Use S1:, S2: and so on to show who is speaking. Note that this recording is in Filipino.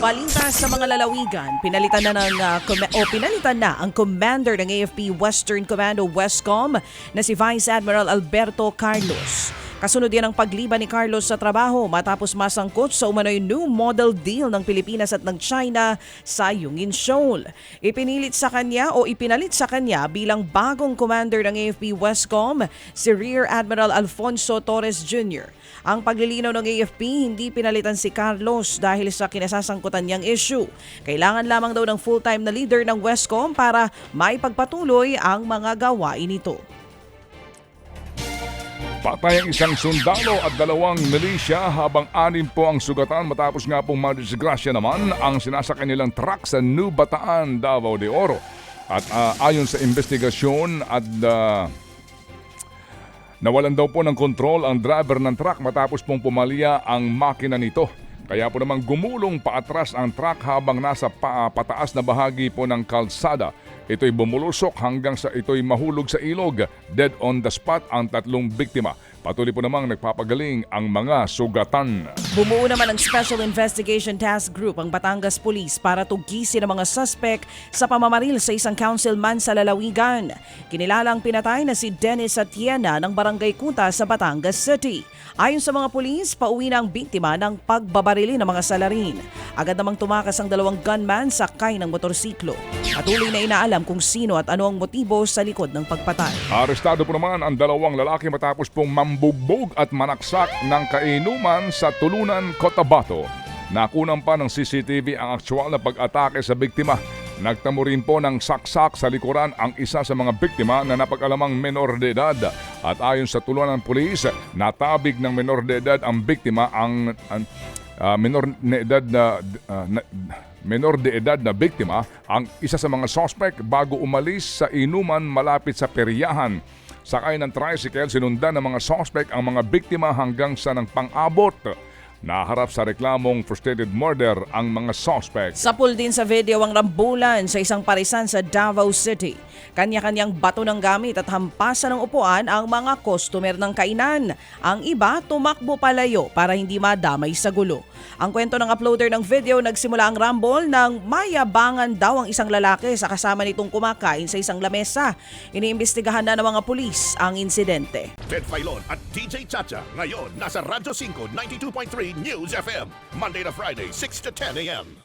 S1: Balita sa mga lalawigan, pinalitan na ng com- o pinalitan na ang commander ng AFP Western Commando Westcom na si Vice Admiral Alberto Carlos. Kasunod yan ang pagliban ni Carlos sa trabaho matapos masangkot sa umano'y new model deal ng Pilipinas at ng China sa Yungin Shoal. Ipinilit sa kanya o ipinalit sa kanya bilang bagong commander ng AFP Westcom si Rear Admiral Alfonso Torres Jr. Ang paglilinaw ng AFP, hindi pinalitan si Carlos dahil sa kinasasangkutan niyang issue. Kailangan lamang daw ng full-time na leader ng Westcom para maipagpatuloy ang mga gawain nito.
S2: Patay ang isang sundalo at dalawang milisya habang anim po ang sugatan matapos nga pong madisgrasya naman ang sinasakay nilang truck sa New Bataan, Davao de Oro. At ah, ayon sa investigasyon at ah, nawalan daw po ng kontrol ang driver ng truck matapos pong pumalya ang makina nito. Kaya po naman gumulong paatras ang truck habang nasa pa- pataas na bahagi po ng kalsada. Ito'y bumulusok hanggang sa ito'y mahulog sa ilog. Dead on the spot ang tatlong biktima. Patuloy po namang nagpapagaling ang mga sugatan.
S1: Bumuo naman ang Special Investigation Task Group ang Batangas Police para tugisin ang mga suspect sa pamamaril sa isang councilman sa lalawigan. Kinilalang pinatay na si Dennis Atiena ng Barangay Kuta sa Batangas City. Ayon sa mga pulis, pauwi na ang biktima ng pagbabarili ng mga salarin. Agad namang tumakas ang dalawang gunman sakay ng motorsiklo. Patuloy na inaalam kung sino at ano ang motibo sa likod ng pagpatay.
S2: Arestado po naman ang dalawang lalaki matapos pong mambugbog at manaksak ng kainuman sa Tulunan, Cotabato. Nakunan pa ng CCTV ang aktual na pag-atake sa biktima. Nagtamo rin po ng saksak sa likuran ang isa sa mga biktima na napag-alamang menor de edad. At ayon sa tulunan ng pulis, natabig ng menor de edad ang biktima ang, ang ah, menor na edad na, ah, na- menor de edad na biktima ang isa sa mga suspect bago umalis sa inuman malapit sa peryahan. Sakay ng tricycle, sinundan ng mga suspect ang mga biktima hanggang sa ng pang-abot. Naharap sa reklamong frustrated murder ang mga suspect.
S1: Sapul din sa video ang rambulan sa isang parisan sa Davao City. Kanya-kanyang bato ng gamit at hampasan ng upuan ang mga customer ng kainan. Ang iba tumakbo palayo para hindi madamay sa gulo. Ang kwento ng uploader ng video nagsimula ang rumble ng mayabangan daw ang isang lalaki sa kasama nitong kumakain sa isang lamesa. Iniimbestigahan na ng mga pulis ang insidente.
S3: Ted Filon at DJ Chacha. Ngayon, nasa Radyo 5, 92.3 News FM. Monday to Friday, 6 to 10 a.m.